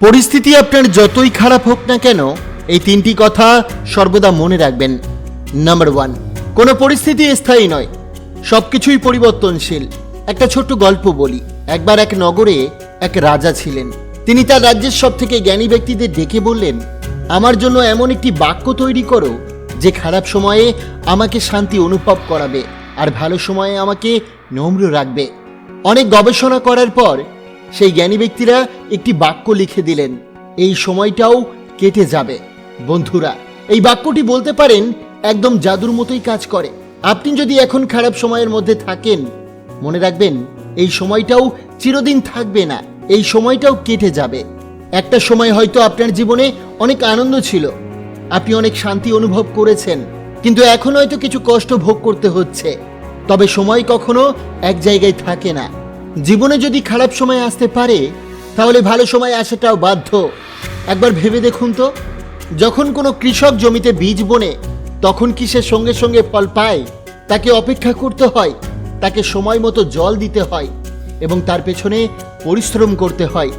পরিস্থিতি আপনার যতই খারাপ হোক না কেন, এই তিনটি কথা সর্বদা মনে রাখবেন। নাম্বার ওয়ান কোনো পরিস্থিতি স্থায়ী নয়। সব কিছুই পরিবর্তনশীল। একটা ছোট্ট গল্প বলি। একবার এক নগরে এক রাজা ছিলেন। তিনি তার রাজ্যের সব থেকে জ্ঞানী ব্যক্তিদের ডেকে বললেন, আমার জন্য এমন একটি বাক্য তৈরি করো, যে খারাপ সময়ে আমাকে শান্তি অনুভব করাবে আর ভালো সময়ে আমাকে নম্র রাখবে। অনেক গবেষণা করার পর সেই জ্ঞানী ব্যক্তিরা একটি বাক্য লিখে দিলেন, এই সময়টাও কেটে যাবে। বন্ধুরা, এই বাক্যটি বলতে পারেন একদম জাদুর মতোই কাজ করে। আপনি যদি এখন খারাপ সময়ের মধ্যে থাকেন, মনে রাখবেন, এই সময়টাও চিরদিন থাকবে না, এই সময়টাও কেটে যাবে। একটা সময় হয়তো আপনার জীবনে অনেক আনন্দ ছিল, আপনি অনেক শান্তি অনুভব করেছেন, কিন্তু এখন হয়তো কিছু কষ্ট ভোগ করতে হচ্ছে। তবে সময় কখনো এক জায়গায় থাকে না। জীবনে যদি খারাপ সময় আসতে পারে, তাহলে ভালো সময় আসাটাও বাধ্য। একবার ভেবে দেখুন তো, যখন কোনো কৃষক জমিতে বীজ বোনে, তখন কি সে সঙ্গে সঙ্গে ফল পায়? তাকে অপেক্ষা করতে হয়, তাকে সময় মতো জল দিতে হয়, এবং তার পেছনে পরিশ্রম করতে হয়।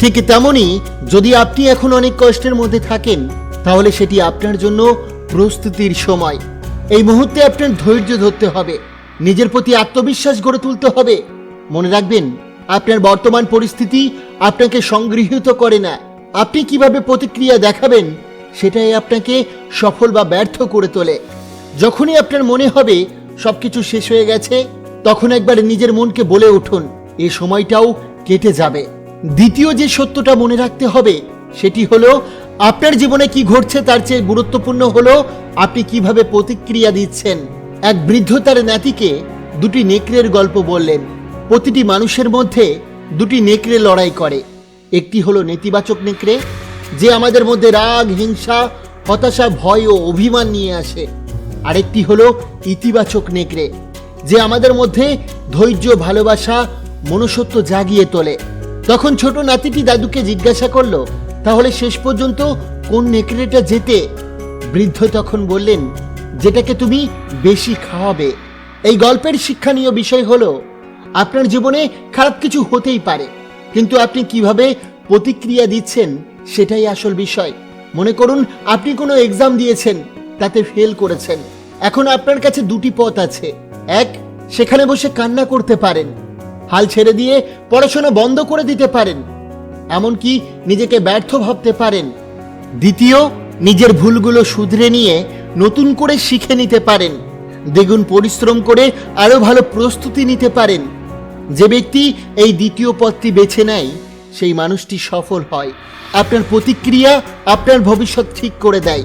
ঠিক তেমনই যদি আপনি এখন অনেক কষ্টের মধ্যে থাকেন, তাহলে সেটি আপনার জন্য প্রস্তুতির সময়। এই মুহূর্তে আপনার ধৈর্য ধরতে হবে, নিজের প্রতি আত্মবিশ্বাস গড়ে তুলতে হবে। মনে রাখবেন, আপনার বর্তমান পরিস্থিতি আপনাকে সংগৃহীত করে না আপনি কীভাবে প্রতিক্রিয়া দেখাবেন, সেটাই আপনাকে সফল বা ব্যর্থ করে তোলে। যখনই আপনার মনে হবে সবকিছু শেষ হয়ে গেছে, তখন একবার নিজের মনকে বলে উঠুন, এ সময়টাও কেটে যাবে। দ্বিতীয় যে সত্যটা মনে রাখতে হবে, সেটি হলো, আপনার জীবনে কি ঘটছে তার চেয়ে গুরুত্বপূর্ণ হলো, আপনি কীভাবে প্রতিক্রিয়া দিচ্ছেন। এক বৃদ্ধ তার নাতিকে দুটি নেকড়ের গল্প বললেন। প্রতিটি মানুষের মধ্যে দুটি নেকড়ে লড়াই করে। একটি হলো নেতিবাচক নেকড়ে, যে আমাদের মধ্যে রাগ, হিংসা, হতাশা, ভয় ও অভিমান নিয়ে আসে। আরেকটি হলো ইতিবাচক নেকড়ে, যে আমাদের মধ্যে ধৈর্য, ভালোবাসা, মনুষ্যত্ব জাগিয়ে তোলে। তখন ছোট নাতিটি দাদুকে জিজ্ঞাসা করল, তাহলে শেষ পর্যন্ত কোন নেকড়েটা যেতে? বৃদ্ধ তখন বললেন, যেটাকে তুমি বেশি খাওয়াবে। এই গল্পের শিক্ষণীয় বিষয় হলো আপনার জীবনে খারাপ কিছু হতেই পারে। কিন্তু আপনি কীভাবে প্রতিক্রিয়া দিচ্ছেন সেটাই আসল বিষয়। মনে করুন, আপনি কোনো এক্সাম দিয়েছেন, তাতে ফেল করেছেন। এখন আপনার কাছে দুটি পথ আছে। এক, সেখানে বসে কান্না করতে পারেন। হাল ছেড়ে দিয়ে পড়াশোনা বন্ধ করে দিতে পারেন। এমনকি নিজেকে ব্যর্থ ভাবতে পারেন। দ্বিতীয়, নিজের ভুলগুলো শুধরে নিয়ে নতুন করে শিখে নিতে পারেন। দ্বিগুণ পরিশ্রম করে আরও ভালো প্রস্তুতি নিতে পারেন। যে ব্যক্তি এই দ্বিতীয় পথটি বেছে নেয়, সেই মানুষটি সফল হয়। আপনার প্রতিক্রিয়া আপনার ভবিষ্যৎ ঠিক করে দেয়।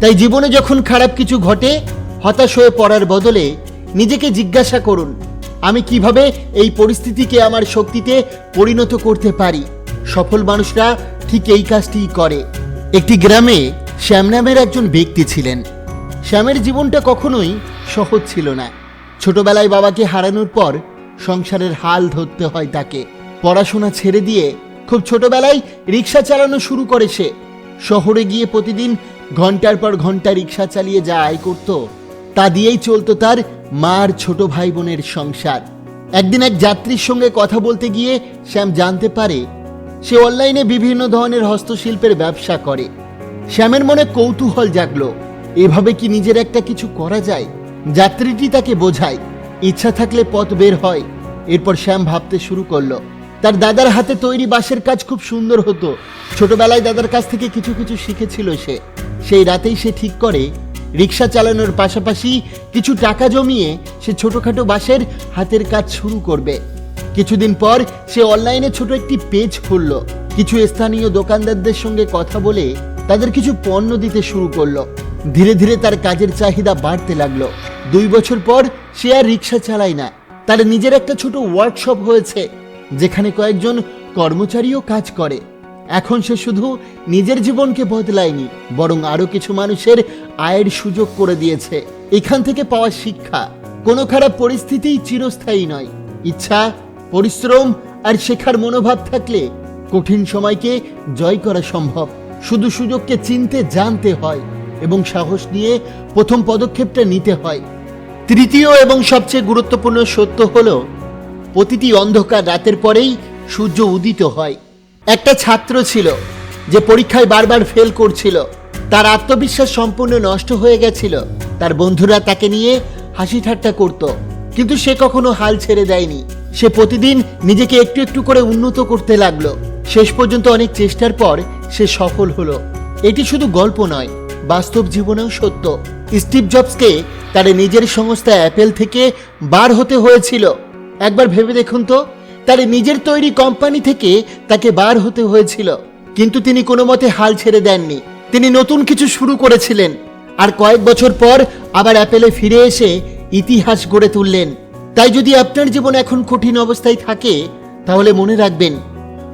তাই জীবনে যখন খারাপ কিছু ঘটে, হতাশ হয়ে পড়ার বদলে নিজেকে জিজ্ঞাসা করুন, আমি কীভাবে এই পরিস্থিতিকে আমার শক্তিতে পরিণত করতে পারি? সফল মানুষরা ঠিক এই কাজটিই করে। একটি গ্রামে শ্যাম নামের একজন ব্যক্তি ছিলেন। শ্যামের জীবনটা কখনোই সহজ ছিল না। ছোটবেলায় বাবাকে হারানোর পর সংসারের হাল ধরতে হয় তাকে। পড়াশোনা ছেড়ে দিয়ে খুব ছোটবেলায় রিক্সা চালানো শুরু করে সে। শহরে গিয়ে প্রতিদিন ঘণ্টার পর ঘণ্টা রিক্সা চালিয়ে যা আয় করত, তা দিয়েই চলতো তার মার ছোট ভাই বোনের সংসার। একদিন এক যাত্রীর সঙ্গে কথা বলতে গিয়ে শ্যাম জানতে পারে, সে অনলাইনে বিভিন্ন ধরনের হস্তশিল্পের ব্যবসা করে। শ্যামের মনে কৌতূহল জাগলো, এভাবে কি নিজের একটা কিছু করা যায়? যাত্রীটি তাকে বোঝায় ইচ্ছা থাকলে পথ বের হয়। এরপর শ্যাম ভাবতে শুরু করল। তার দাদার হাতে তৈরি বাঁশের কাজ খুব সুন্দর হতো। ছোটবেলায় দাদার কাছ থেকে কিছু কিছু শিখেছিল সে। সেই রাতেই সে ঠিক করে রিক্সা চালানোর পাশাপাশি কিছু টাকা জমিয়ে সে ছোটখাটো বাঁশের হাতের কাজ শুরু করবে। কিছুদিন পর সে অনলাইনে ছোট একটি পেজ খুলল। কিছু স্থানীয় দোকানদারদের সঙ্গে কথা বলে তাদের কিছু পণ্য দিতে শুরু করল। ধীরে ধীরে তার কাজের চাহিদা বাড়তে লাগল। দুই বছর পর সে আর রিক্সা চালায় না। তার নিজের একটা ছোট ওয়ার্কশপ হয়েছে, যেখানে কয়েকজন কর্মচারীও কাজ করে। এখন সে শুধু নিজের জীবনকে বদলায়নি, বরং আরও কিছু মানুষের আয়ের সুযোগ করে দিয়েছে। এখান থেকে পাওয়া শিক্ষা, কোনো খারাপ পরিস্থিতিই চিরস্থায়ী নয়। ইচ্ছা, পরিশ্রম আর শেখার মনোভাব থাকলে কঠিন সময়কে জয় করা সম্ভব। শুধু সুযোগকে চিনতে, জানতে হয় এবং সাহস নিয়ে প্রথম পদক্ষেপটা নিতে হয়। তৃতীয় এবং সবচেয়ে গুরুত্বপূর্ণ সত্য হল, প্রতিটি অন্ধকার রাতের পরেই সূর্য উদিত হয়। একটা ছাত্র ছিল যে পরীক্ষায় বারবার ফেল করছিল। তার আত্মবিশ্বাস সম্পূর্ণ নষ্ট হয়ে গেছিল। তার বন্ধুরা তাকে নিয়ে হাসি ঠাট্টা করত, কিন্তু সে কখনো হাল ছেড়ে দেয়নি। সে প্রতিদিন নিজেকে একটু একটু করে উন্নত করতে লাগল। শেষ পর্যন্ত অনেক চেষ্টার পর সে সফল হলো। এটি শুধু গল্প নয়, বাস্তব জীবনেও সত্য। স্টিভ জবসকে তার নিজের সংস্থা অ্যাপেল থেকে বার হতে হয়েছিল। একবার ভেবে দেখুন তো, তার নিজের তৈরি কোম্পানি থেকে তাকে বার হতে হয়েছিল। কিন্তু তিনি কোনো মতে হাল ছেড়ে দেননি। তিনি নতুন কিছু শুরু করেছিলেন। আর কয়েক বছর পর আবার অ্যাপেলে ফিরে এসে ইতিহাস গড়ে তুললেন। তাই যদি আপনার জীবন এখন কঠিন অবস্থায় থাকে, তাহলে মনে রাখবেন,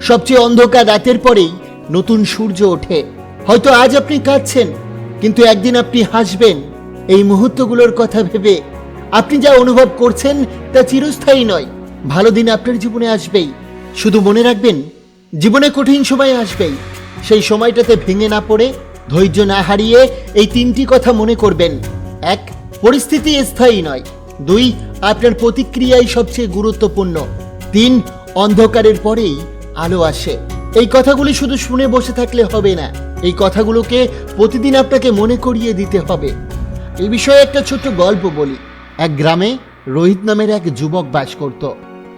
সবচেয়ে অন্ধকার রাতের পরেই নতুন সূর্য ওঠে। হয়তো আজ আপনি কাঁদছেন কিন্তু একদিন আপনি হাসবেন। এই মুহূর্তগুলোর কথা ভেবে আপনি যা অনুভব করছেন তা চিরস্থায়ী নয়। ভালো দিন আপনার জীবনে আসবেই। শুধু মনে রাখবেন, জীবনে কঠিন সময় আসবেই। সেই সময়টাতে ভেঙে না পড়ে, ধৈর্য না হারিয়ে এই তিনটি কথা মনে করবেন। এক, পরিস্থিতি স্থায়ী নয়। দুই, আপনার প্রতিক্রিয়াই সবচেয়ে গুরুত্বপূর্ণ। তিন, অন্ধকারের পরেই আলো আসে। এই কথাগুলি শুধু শুনে বসে থাকলে হবে না। এই কথাগুলোকে প্রতিদিন আপনাকে মনে করিয়ে দিতে হবে। এই বিষয়ে একটা ছোট্ট গল্প বলি। এক গ্রামে রোহিত নামের এক যুবক বাস করত।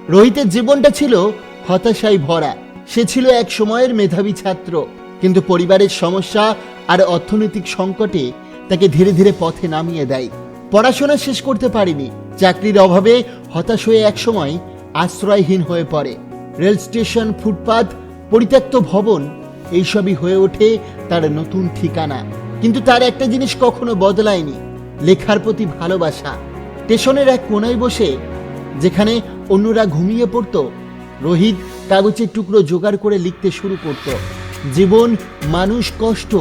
রোহিতের জীবনটা ছিল হতাশায় ভরা। সে ছিল এক সময়ের মেধাবী ছাত্র। কিন্তু পরিবারের সমস্যা আর অর্থনৈতিক সংকটে তাকে ধীরে ধীরে পথে নামিয়ে দেয়। পড়াশোনা শেষ করতে পারেনি। চাকরির অভাবে হতাশ হয়ে একসময় আশ্রয়হীন হয়ে পড়ে। রেল স্টেশন, ফুটপাত পরিত্যক্ত ভবন, এইসবই হয়ে ওঠে তার নতুন ঠিকানা। কিন্তু তার একটা জিনিস কখনো বদলায়নি, লেখার প্রতি ভালোবাসা। স্টেশনের এক কোনায় বসে, যেখানে অন্যরা ঘুমিয়ে পড়তো, রোহিত কাগজের টুকরো জোগাড় করে লিখতে শুরু করত। জীবন, মানুষ, কষ্ট,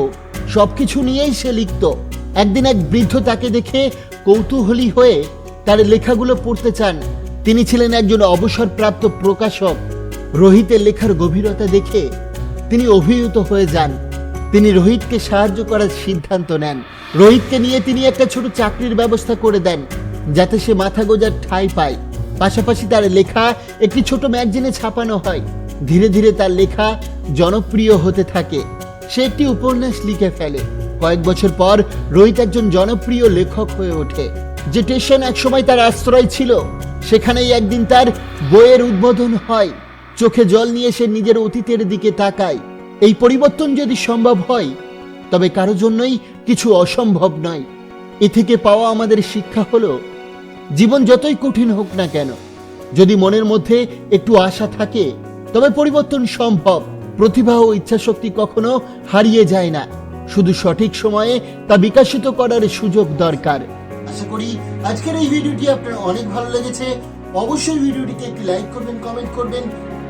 সবকিছু নিয়েই সে লিখত। একদিন এক বৃদ্ধ তাকে দেখে কৌতূহলী হয়ে তার লেখাগুলো পড়তে চান। তিনি ছিলেন একজন অবসরপ্রাপ্ত প্রকাশক। রোহিতের লেখার গভীরতা দেখে তিনি অভিভূত হয়ে যান। তিনি রোহিতকে সাহায্য করার সিদ্ধান্ত নেন। রোহিতকে নিয়ে তিনি একটা ছোট চাকরির ব্যবস্থা করে দেন, যাতে সে মাথা গোজার ঠাঁই পায়। পাশাপাশি তার লেখা একটি ছোট ম্যাগজিনে ছাপানো হয়। ধীরে ধীরে তার লেখা জনপ্রিয় হতে থাকে। সে একটি উপন্যাস লিখে ফেলে। কয়েক বছর পর রোহিত একজন জনপ্রিয় লেখক হয়ে ওঠে, যে স্টেশন একসময় তার আশ্রয় ছিল। সেখানেই একদিন তার বইয়ের উদ্বোধন হয়। চোখে জল নিয়ে সে নিজের অতীতের দিকে তাকায়। এই পরিবর্তন যদি সম্ভব হয়, তবে কারও জন্যই কিছু অসম্ভব নয়। এ থেকে পাওয়া আমাদের শিক্ষা হলো, জীবন যতই কঠিন হোক না কেন, যদি মনের মধ্যে একটু আশা থাকে, তবে পরিবর্তন সম্ভব। প্রতিভা ও ইচ্ছাশক্তি কখনো হারিয়ে যায় না। শুধু সঠিক সময়ে তা বিকাশিত করার সুযোগ দরকার। আশা করি আজকের এই ভিডিওটি আপনার অনেক ভালো লেগেছে। অবশ্যই ভিডিওটিকে একটি লাইক করবেন কমেন্ট করবেন